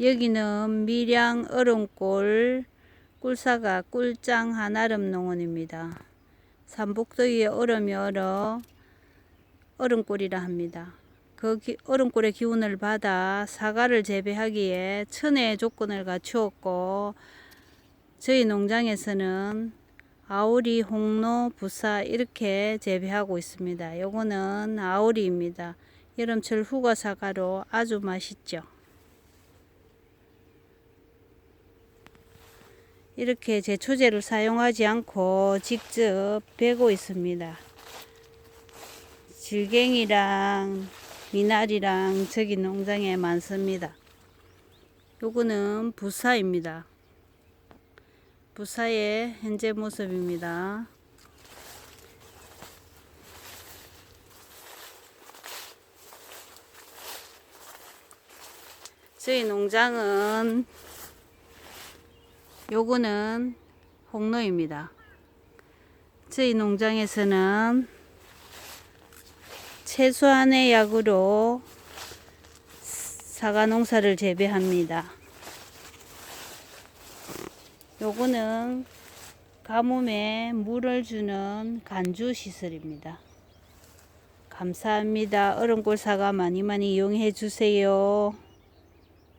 여기는 밀양 얼음골 꿀사과 꿀장 한아름 농원입니다. 삼복더위에 얼음이 얼어 얼음골이라 합니다. 그 기- 얼음골의 기운을 받아 사과를 재배하기에 천혜의 조건을 갖추었고 저희 농장에서는 아오리, 홍로, 부사 이렇게 재배하고 있습니다. 요거는 아오리입니다. 여름철 후가 사과로 아주 맛있죠. 이렇게 제초제를 사용하지 않고 직접 베고 있습니다. 질갱이랑 미나리랑 저기 농장에 많습니다. 요거는 부사입니다. 부사의 현재 모습입니다. 저희 농장은 요거는 홍로입니다. 저희 농장에서는 최소한의 약으로 사과 농사를 재배합니다. 요거는 가뭄에 물을 주는 간주 시설입니다. 감사합니다. 얼음골 사과 많이 많이 이용해 주세요.